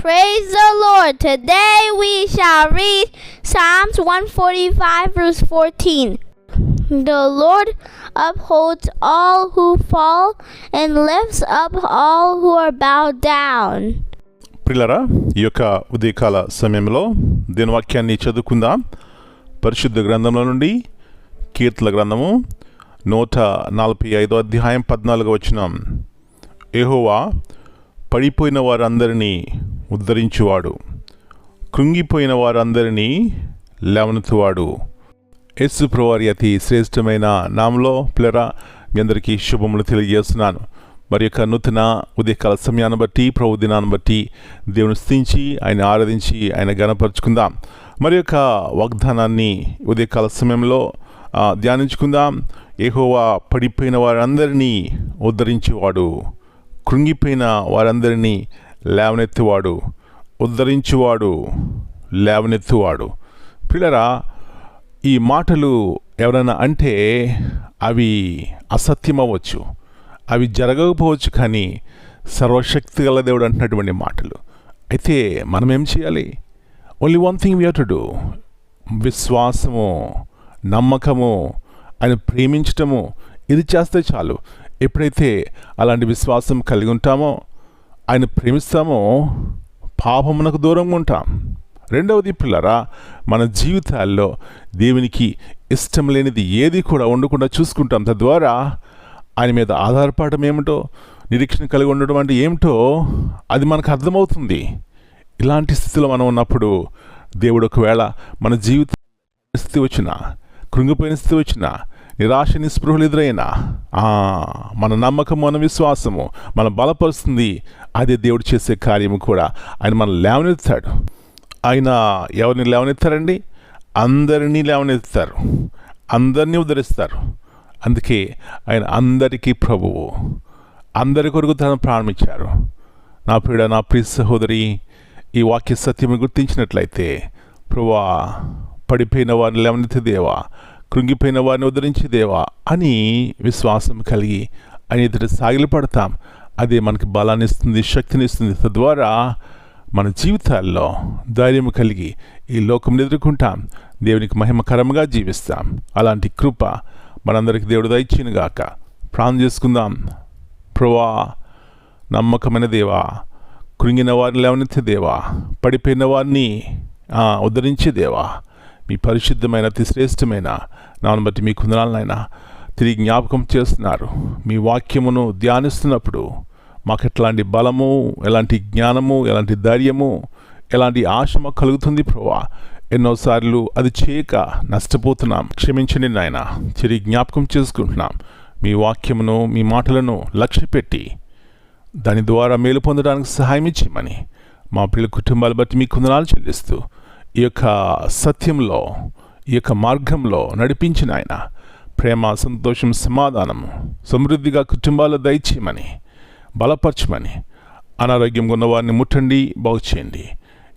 Praise the Lord. Today we shall read Psalms 145, verse 14. The Lord upholds all who fall and lifts up all who are bowed down. ప్రిలరా ఈ యొక్క ఉదయకాల సమయంలో దీని వాక్యాన్ని చదువుకుందాం పరిశుద్ధ గ్రంథంలో నుండి కీర్తల గ్రంథము నూట నలభై ఐదో అధ్యాయం పద్నాలుగు వచ్చినాం ఏహోవా పడిపోయిన వారందరినీ ఉద్ధరించువాడు. కృంగిపోయిన వారందరినీ లేవనెత్తువాడు. యేసు ప్రవారి అతి శ్రేష్టమైన నామలో పిల్లరా మీ అందరికీ శుభములు తెలియజేస్తున్నాను. మరి యొక్క నూతన ఉదయకాల సమయాన్ని బట్టి ప్రభు దినాన్ని బట్టి దేవుని స్థించి ఆయన ఆరాధించి ఆయన గణపరుచుకుందాం మరి యొక్క వాగ్దానాన్ని ఉదయకాల సమయంలో ధ్యానించుకుందాం. ఏహోవా పడిపోయిన వారందరినీ ఉద్ధరించేవాడు. కృంగిపోయిన వారందరినీ లేవనెత్తువాడు ఉద్ధరించువాడు లేవనెత్తువాడు. పిల్లరా ఈ మాటలు ఎవరైనా అంటే అవి అసత్యం అవ్వచ్చు అవి జరగకపోవచ్చు కానీ సర్వశక్తి గల దేవుడు అంటున్నటువంటి మాటలు. అయితే మనం ఏం చేయాలి only one thing we to do విశ్వాసము నమ్మకము ఆయన ప్రేమించటము ఇది చేస్తే చాలు. ఎప్పుడైతే అలాంటి విశ్వాసం కలిగి ఉంటామో ఆయన ప్రేమిస్తామో పాపమునకు దూరంగా ఉంటాం. రెండవది పిల్లరా మన జీవితాల్లో దేవునికి ఇష్టం లేనిది ఏది కూడా ఉండకుండా చూసుకుంటాం. తద్వారా ఆయన మీద ఆధారపడడం ఏమిటో నిరీక్షణ కలిగి ఉండడం అంటే ఏమిటో అది మనకు అర్థమవుతుంది. ఇలాంటి స్థితిలో మనం ఉన్నప్పుడు దేవుడు ఒకవేళ మన జీవిత స్థితి వచ్చినా కృంగిపోయిన స్థితి వచ్చినా నిరాశ నిస్పృహలు ఎదురైనా మన నమ్మకం మన విశ్వాసము మన బలపరుస్తుంది. అదే దేవుడు చేసే కార్యము కూడా. ఆయన మనం లేవనెత్తాడు ఆయన ఎవరిని లేవనెత్తారండి? అందరినీ లేవనెత్తారు అందరినీ ఉద్ధరిస్తారు అందుకే ఆయన అందరికీ ప్రభువు. అందరి కొరకు తన ప్రారంభించారు నా ప్రియుడ నా ప్రియ సహోదరి ఈ వాక్య సత్యము గుర్తించినట్లయితే ప్రభువా పడిపోయిన వారిని లేవనెత్తి దేవా కృంగిపోయిన వారిని ఉద్ధరించి దేవా అని విశ్వాసం కలిగి ఆయన ఎదుట సాగిలపడతాం. అదే మనకి బలాన్ని ఇస్తుంది శక్తిని ఇస్తుంది. తద్వారా మన జీవితాల్లో ధైర్యం కలిగి ఈ లోకం ఎదుర్కొంటాం. దేవునికి మహిమకరంగా జీవిస్తాం. అలాంటి కృప మనందరికీ దేవుడు దయచినగాక ప్రాణం చేసుకుందాం. ప్రభా నమ్మకమైన దేవా కృంగిన వారిని లేవనెత్తే దేవా పడిపోయిన వారిని ఉద్ధరించే దేవా మీ పరిశుద్ధమైన అతి శ్రేష్టమైన నాను బట్టి మీ కుందనాలనైనా తిరిగి జ్ఞాపకం చేస్తున్నారు. మీ వాక్యమును ధ్యానిస్తున్నప్పుడు మాకు ఎట్లాంటి బలము ఎలాంటి జ్ఞానము ఎలాంటి ధైర్యము ఎలాంటి ఆశ మాకు కలుగుతుంది ప్రభా ఎన్నోసార్లు అది చేయక నష్టపోతున్నాం. క్షమించండి నాయన తిరిగి జ్ఞాపకం చేసుకుంటున్నాం. మీ వాక్యమును మీ మాటలను లక్ష్యపెట్టి దాని ద్వారా మేలు పొందడానికి సహాయం ఇచ్చేయమని మా పిల్లల కుటుంబాలు బట్టి మీ కుందనాలు చెల్లిస్తూ ఈ యొక్క సత్యంలో ఈ యొక్క మార్గంలో నడిపించిన ఆయన. ప్రేమ సంతోషం సమాధానము సమృద్ధిగా కుటుంబాలు దయచేయమని బలపరచమని అనారోగ్యంగా ఉన్న వారిని ముట్టండి బాగు చేయండి.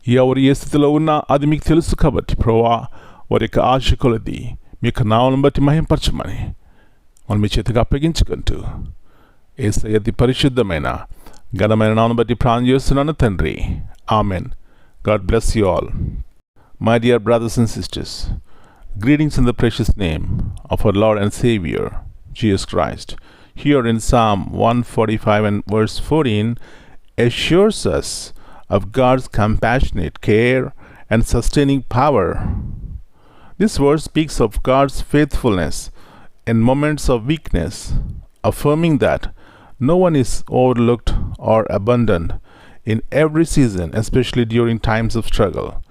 ఎవరు ఏ స్థితిలో ఉన్నా అది మీకు తెలుసు కాబట్టి ప్రోవా వారి యొక్క ఆశ కొలది మీ యొక్క నామను బట్టి మహింపరచమని మనం మీ చేతిగా అప్పగించుకుంటూ ఏసయ్యది పరిశుద్ధమైన ఘనమైన నామను బట్టి ప్రాణం చేస్తున్నాను తండ్రి. Amen. God bless you all. My dear brothers and sisters, greetings in the precious name of our Lord and Savior, Jesus Christ. Here in Psalm 145 and verse 14 assures us of God's compassionate care and sustaining power. This verse speaks of God's faithfulness in moments of weakness, affirming that no one is overlooked or abandoned in every season, especially during times of struggle.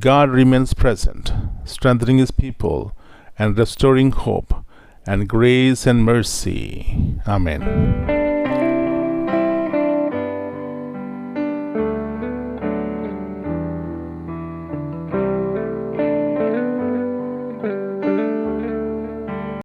God remains present, strengthening his people and restoring hope and grace and mercy. Amen.